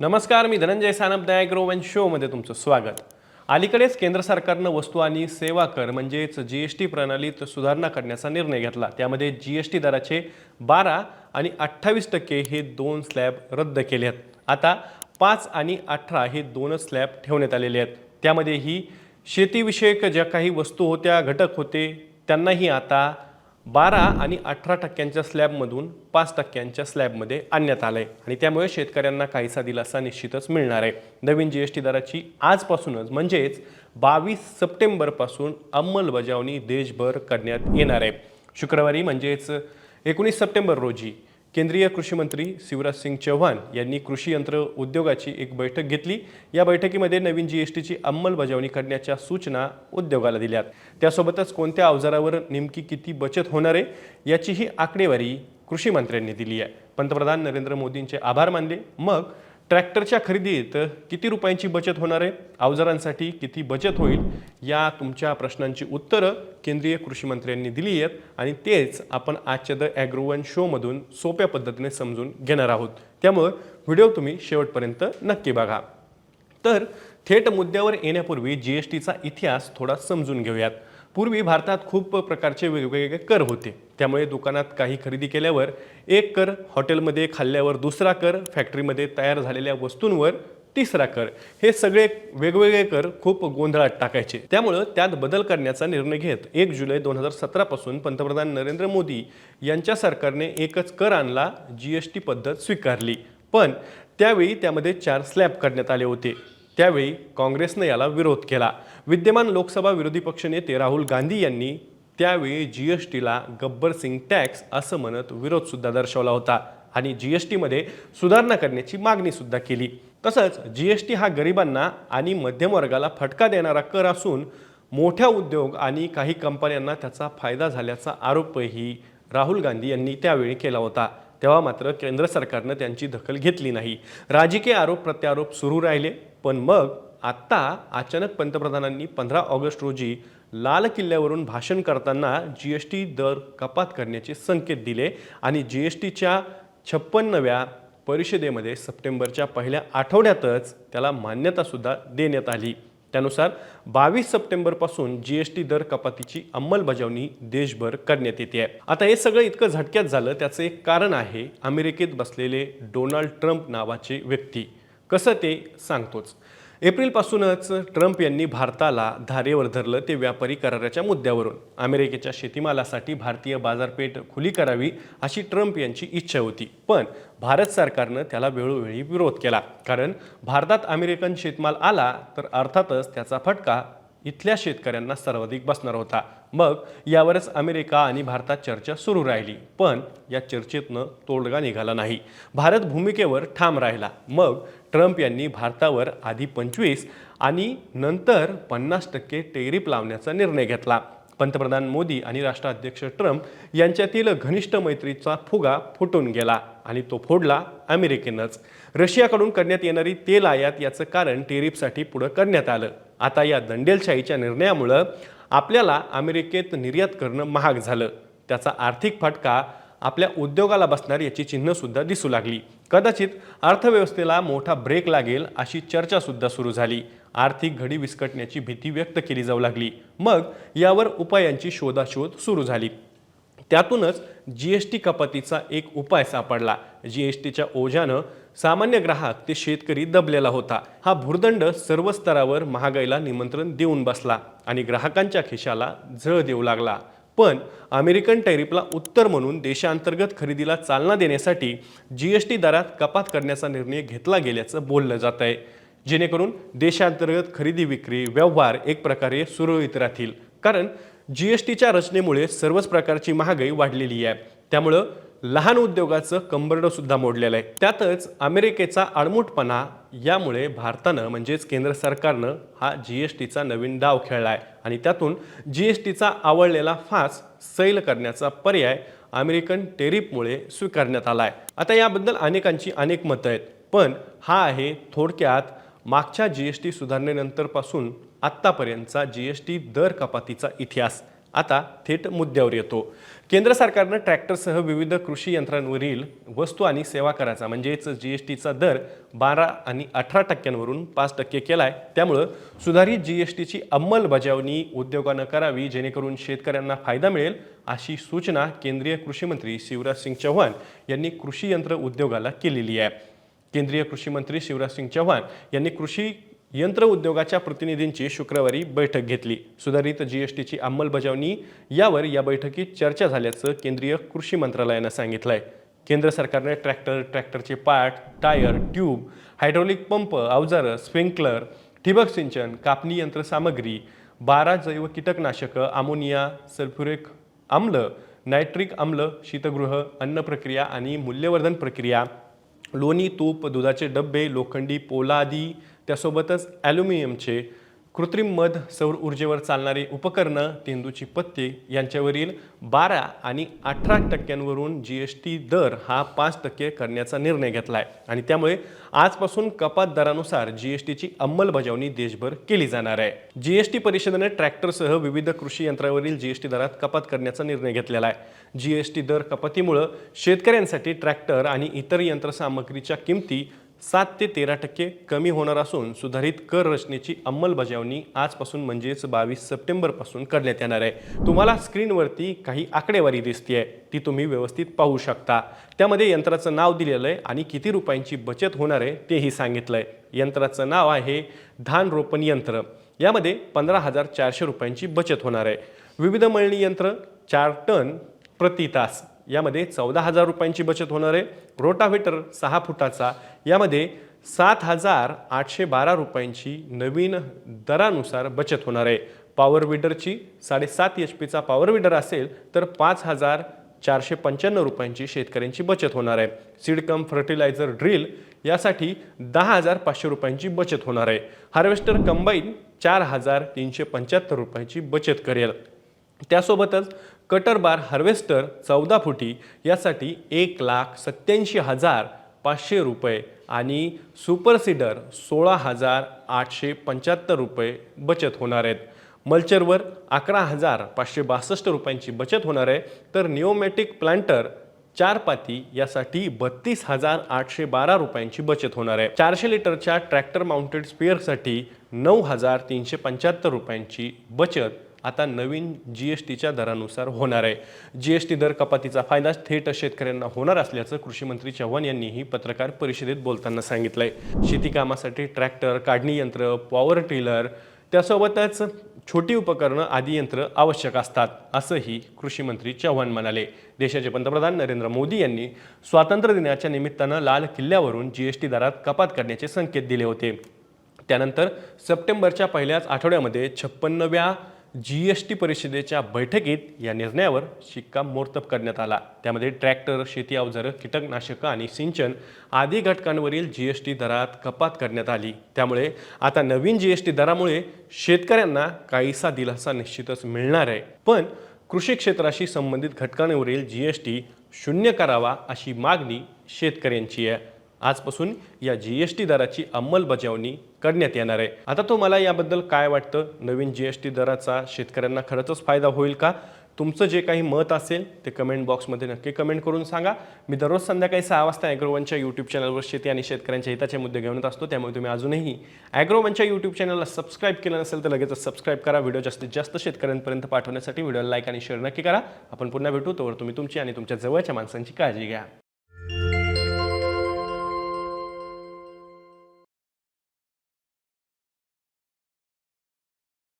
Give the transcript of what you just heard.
नमस्कार मी Dhananjay Sanap the agro one शोमध्ये तुमचं स्वागत. अलीकडेच केंद्र सरकारनं वस्तू आणि सेवा कर म्हणजेच जी एस टी प्रणालीत सुधारणा करण्याचा निर्णय घेतला. त्यामध्ये जी एस टी दराचे बारा आणि अठ्ठावीस टक्के हे दोन स्लॅब रद्द केले आहेत. आता पाच आणि अठरा हे दोनच स्लॅब ठेवण्यात आलेले आहेत. त्यामध्ये ही शेतीविषयक ज्या काही वस्तू होत्या घटक होते त्यांनाही आता बारा आणि अठरा टक्क्यांच्या स्लॅबमधून पाच टक्क्यांच्या स्लॅबमध्ये आणण्यात आलं आहे आणि त्यामुळे शेतकऱ्यांना काहीसा दिलासा निश्चितच मिळणार आहे. नवीन जी एस टी दराची आजपासूनच म्हणजेच बावीस सप्टेंबरपासून अंमलबजावणी देशभर करण्यात येणार आहे. शुक्रवारी म्हणजेच एकोणीस सप्टेंबर रोजी केंद्रीय कृषी मंत्री शिवराज सिंग चौहान यांनी कृषी यंत्र उद्योगाची एक बैठक घेतली. या बैठकीमध्ये नवीन जी एस टीची अंमलबजावणी करण्याच्या सूचना उद्योगाला दिल्यात. त्यासोबतच कोणत्या अवजारावर नेमकी किती बचत होणार आहे याचीही आकडेवारी कृषी मंत्र्यांनी दिली आहे. पंतप्रधान नरेंद्र मोदींचे आभार मानले. मग ट्रॅक्टरच्या खरेदीत किती रुपयांची बचत होणार आहे? अवजारांसाठी किती बचत होईल? या तुमच्या प्रश्नांची उत्तरं केंद्रीय कृषी मंत्र्यांनी दिली आहेत आणि तेच आपण आजच्या द ॲग्रोवन शोमधून सोप्या पद्धतीने समजून घेणार आहोत. त्यामुळं व्हिडिओ तुम्ही शेवटपर्यंत नक्की बघा. तर थेट मुद्द्यावर येण्यापूर्वी जी एस टीचा इतिहास थोडा समजून घेऊयात. पूर्वी भारतात खूप प्रकारचे वेगवेगळे कर होते. त्यामुळे दुकानात काही खरेदी केल्यावर एक कर हॉटेलमध्ये खाल्ल्यावर दुसरा कर फॅक्टरीमध्ये तयार झालेल्या वस्तूंवर तिसरा कर. हे सगळे वेगवेगळे कर खूप गोंधळात टाकायचे. त्यामुळं त्यात बदल करण्याचा निर्णय घेत एक जुलै दोन हजार सतरापासून पंतप्रधान नरेंद्र मोदी यांच्या सरकारने एकच कर आणला जी एस टी पद्धत स्वीकारली. पण त्यावेळी त्यामध्ये चार स्लॅब करण्यात आले होते. त्यावेळी काँग्रेसनं याला विरोध केला. विद्यमान लोकसभा विरोधी पक्षनेते राहुल गांधी यांनी त्यावेळी जी एस टीला गब्बर सिंग टॅक्स असं म्हणत विरोधसुद्धा दर्शवला होता आणि जी एस टीमध्ये सुधारणा करण्याची मागणीसुद्धा केली. तसंच जी एस टी हा गरिबांना आणि मध्यमवर्गाला फटका देणारा कर असून मोठ्या उद्योग आणि काही कंपन्यांना त्याचा फायदा झाल्याचा आरोपही राहुल गांधी यांनी त्यावेळी केला होता. तेव्हा मात्र केंद्र सरकारनं त्यांची दखल घेतली नाही. राजकीय आरोप प्रत्यारोप सुरू राहिले पण मग आत्ता अचानक पंतप्रधानांनी पंधरा ऑगस्ट रोजी लाल किल्ल्यावरून भाषण करताना जी एस टी दर कपात करण्याचे संकेत दिले आणि जी एस टीच्या छप्पन्नव्या परिषदेमध्ये सप्टेंबरच्या पहिल्या आठवड्यातच त्याला मान्यतासुद्धा देण्यात आली. त्यानुसार बावीस सप्टेंबरपासून जी एस टी दर कपातीची अंमलबजावणी देशभर करण्यात येते. आहे आता हे सगळं इतकं झटक्यात झालं त्याचं एक कारण आहे अमेरिकेत बसलेले डोनाल्ड ट्रम्प नावाचे व्यक्ती. कसं ते सांगतोच. एप्रिलपासूनच ट्रम्प यांनी भारताला धारेवर धरलं ते व्यापारी कराराच्या मुद्द्यावरून. अमेरिकेच्या शेतीमालासाठी भारतीय बाजारपेठ खुली करावी अशी ट्रम्प यांची इच्छा होती. पण भारत सरकारनं त्याला वेळोवेळी विरोध केला. कारण भारतात अमेरिकन शेतमाल आला तर अर्थातच त्याचा फटका इथल्या शेतकऱ्यांना सर्वाधिक बसणार होता. मग यावरच अमेरिका आणि भारतात चर्चा सुरू राहिली. पण या चर्चेतनं तोडगा निघाला नाही. भारत भूमिकेवर ठाम राहिला. मग ट्रम्प यांनी भारतावर आधी पंचवीस आणि नंतर पन्नास टक्के टेरिफ लावण्याचा निर्णय घेतला. पंतप्रधान मोदी आणि राष्ट्राध्यक्ष ट्रम्प यांच्यातील घनिष्ठ मैत्रीचा फुगा फुटून गेला आणि तो फोडला अमेरिकेनंच. रशियाकडून करण्यात येणारी तेल आयात याचं कारण टेरिफसाठी पुढं करण्यात आलं. आता या दंडेलशाहीच्या निर्णयामुळं आपल्याला अमेरिकेत निर्यात करणं महाग झालं. त्याचा आर्थिक फटका आपल्या उद्योगाला बसणार याची चिन्हसुद्धा दिसू लागली. कदाचित अर्थव्यवस्थेला मोठा ब्रेक लागेल अशी चर्चासुद्धा सुरू झाली. आर्थिक घडी विस्कटण्याची भीती व्यक्त केली जाऊ लागली. मग यावर उपायांची शोधाशोध सुरू झाली. त्यातूनच जी एस टी कपातीचा एक उपाय सापडला. जी एस टीच्या ओझ्यानं सामान्य ग्राहक ते शेतकरी दबलेला होता. हा भुर्दंड सर्व स्तरावर महागाईला निमंत्रण देऊन बसला आणि ग्राहकांच्या खिशाला झळ देऊ लागला. पण अमेरिकन टॅरिफला उत्तर म्हणून देशांतर्गत खरेदीला चालना देण्यासाठी जी एस टी दरात कपात करण्याचा निर्णय घेतला गेल्याचं बोललं जात आहे जेणेकरून देशांतर्गत खरेदी विक्री व्यवहार एक प्रकारे सुरळीत राहतील. कारण जी एस टीच्या रचनेमुळे सर्वच प्रकारची महागाई वाढलेली आहे. त्यामुळं लहान उद्योगाचं कंबरडं सुद्धा मोडलेलं आहे. त्यातच अमेरिकेचा आडमुटपणा यामुळे भारतानं म्हणजेच केंद्र सरकारनं हा जी एस टीचा नवीन डाव खेळला आहे. आणि त्यातून जी एस टीचा आवडलेला फास सैल करण्याचा पर्याय अमेरिकन टेरिफमुळे स्वीकारण्यात आला आहे. आता याबद्दल अनेकांची अनेक मतं आहेत. पण हा आहे थोडक्यात मागच्या जी एस टी सुधारणेनंतरपासून आत्तापर्यंतचा जी एस टी दर कपातीचा इतिहास. आता थेट मुद्द्यावर येतो. केंद्र सरकारनं ट्रॅक्टरसह विविध कृषी यंत्रांवरील वस्तू आणि सेवा कराचा म्हणजेच जी एस टीचा दर बारा आणि अठरा टक्क्यांवरून पाच टक्के केला आहे त्यामुळं सुधारित जी एस टीची अंमलबजावणी उद्योगानं करावी जेणेकरून शेतकऱ्यांना फायदा मिळेल अशी सूचना केंद्रीय कृषीमंत्री शिवराज सिंग चौहान यांनी कृषी यंत्र उद्योगाला केलेली आहे. केंद्रीय कृषी मंत्री शिवराजसिंग चौहान यांनी कृषी यंत्र उद्योगाच्या प्रतिनिधींची शुक्रवारी बैठक घेतली. सुधारित जीएसटीची अंमलबजावणी यावर या बैठकीत चर्चा झाल्याचं केंद्रीय कृषी मंत्रालयानं सांगितलं आहे केंद्र सरकारने ट्रॅक्टर ट्रॅक्टरचे part tyre tube hydraulic pump अवजारं स्प्रिंकलर ठिबक सिंचन कापणी यंत्रसामग्री बारा जैव कीटकनाशकं अमोनिया सल्फ्युरिक आम्ल नायट्रिक आम्ल शीतगृह अन्न प्रक्रिया आणि मूल्यवर्धन प्रक्रिया लोणी तूप दुधाचे डबे लोखंडी पोलादी त्यासोबतच ॲल्युमिनियमचे कृत्रिम मध सौर ऊर्जेवर चालणारी उपकरणं तेंदूची पत्ते यांच्यावरील बारा आणि अठरा टक्क्यांवरून जी एस टी दर हा पाच टक्के करण्याचा निर्णय घेतला आहे आणि त्यामुळे आजपासून कपात दरानुसार जी एस टीची अंमलबजावणी देशभर केली जाणार आहे. जी एस टी परिषदेने ट्रॅक्टरसह विविध कृषी यंत्रावरील जी एस टी दरात कपात करण्याचा निर्णय घेतलेला आहे. जी एस टी दर कपातीमुळं शेतकऱ्यांसाठी ट्रॅक्टर आणि इतर यंत्रसामग्रीच्या किमती सात ते तेरा टक्के कमी होणार असून सुधारित कर रचनेची अंमलबजावणी आजपासून म्हणजेच बावीस सप्टेंबरपासून करण्यात येणार आहे. तुम्हाला स्क्रीनवरती काही आकडेवारी दिसते ती तुम्ही व्यवस्थित पाहू शकता. त्यामध्ये यंत्राचं नाव दिलेलं आहे आणि किती रुपयांची बचत होणार आहे तेही सांगितलं आहे यंत्राचं नाव आहे धान रोपण यंत्र. यामध्ये पंधरा हजार चारशे रुपयांची बचत होणार आहे. विविध मळणी यंत्र चार टन प्रति तास. यामध्ये चौदा हजार रुपयांची बचत होणार आहे. रोटाव्हेटर सहा फुटाचा. यामध्ये सात हजार आठशे बारा रुपयांची नवीन दरानुसार बचत होणार आहे. पॉवर विडरची साडेसात एच पीचा पॉवर विडर असेल तर पाच हजार चारशे पंच्याण्णव रुपयांची शेतकऱ्यांची बचत होणार आहे. सीडकम फर्टिलायझर ड्रिल यासाठी दहा हजार पाचशे रुपयांची बचत होणार आहे. हार्वेस्टर कंबाईन चार हजार तीनशे पंच्याहत्तर रुपयांची बचत करेल. त्यासोबतच कटर बार हार्वेस्टर चौदा फुटी यासाठी एक लाख सत्याऐंशी हजार पाचशे रुपये आणि सुपर सीडर सोळा हजार आठशे पंच्याहत्तर रुपये बचत होणार आहेत. मल्चरवर अकरा हजार पाचशे बासष्ट रुपयांची बचत होणार आहे. तर निओमॅटिक प्लांटर चार पाती यासाठी बत्तीस हजार आठशे बारा रुपयांची बचत होणार आहे. चारशे लिटरच्या ट्रॅक्टर माउंटेड स्पेअरसाठी नऊ हजार तीनशे पंच्याहत्तर रुपयांची बचत आता नवीन जी एस टीच्या दरानुसार होणार आहे. जी एस टी दर कपातीचा फायदा थेट शेतकऱ्यांना होणार असल्याचं कृषी मंत्री चव्हाण यांनीही पत्रकार परिषदेत बोलताना सांगितलंय. शेती कामासाठी ट्रॅक्टर काढणी यंत्र पॉवर टिलर त्यासोबतच छोटी उपकरणं आदी यंत्र आवश्यक असतात असंही कृषी मंत्री चव्हाण म्हणाले. देशाचे पंतप्रधान नरेंद्र मोदी यांनी स्वातंत्र्य दिनाच्या निमित्तानं लाल किल्ल्यावरून जी एस टी दरात कपात करण्याचे संकेत दिले होते. त्यानंतर सप्टेंबरच्या पहिल्याच आठवड्यामध्ये छप्पन्नव्या जी एस टी परिषदेच्या बैठकीत या निर्णयावर शिक्कामोर्तब करण्यात आला. त्यामध्ये ट्रॅक्टर शेती अवजारं कीटकनाशकं आणि सिंचन आदी घटकांवरील जी एस टी दरात कपात करण्यात आली. त्यामुळे आता नवीन जी एस टी दरामुळे शेतकऱ्यांना काहीसा दिलासा निश्चितच मिळणार आहे. पण कृषी क्षेत्राशी संबंधित घटकांवरील जी एस टी शून्य करावा अशी मागणी शेतकऱ्यांची आहे. आजपासून या जी एस टी दराची अंमलबजावणी करण्यात येणार आहे. आता तुम्हाला याबद्दल काय वाटतं? नवीन जी एस टी दराचा शेतकऱ्यांना खरंच फायदा होईल का? तुमचं जे काही मत असेल ते कमेंट बॉक्समध्ये नक्की कमेंट करून सांगा. मी दररोज संध्याकाळी सहा वाजता ॲग्रोवनच्या यूट्यूब चॅनलवर शेती आणि शेतकऱ्यांच्या हिताचे मुद्दे घेऊन येत असतो. त्यामुळे तुम्ही अजूनही ॲग्रोवनच्या यूट्यूब चॅनलला सबस्क्राईब केलं नसेल तर लगेच सबस्क्राईब करा. व्हिडिओ जास्तीत जास्त शेतकऱ्यांपर्यंत पाठवण्यासाठी व्हिडिओला लाईक आणि शेअर नक्की करा. आपण पुन्हा भेटू. तोवर तुम्ही तुमची आणि तुमच्या जवळच्या माणसांची काळजी घ्या.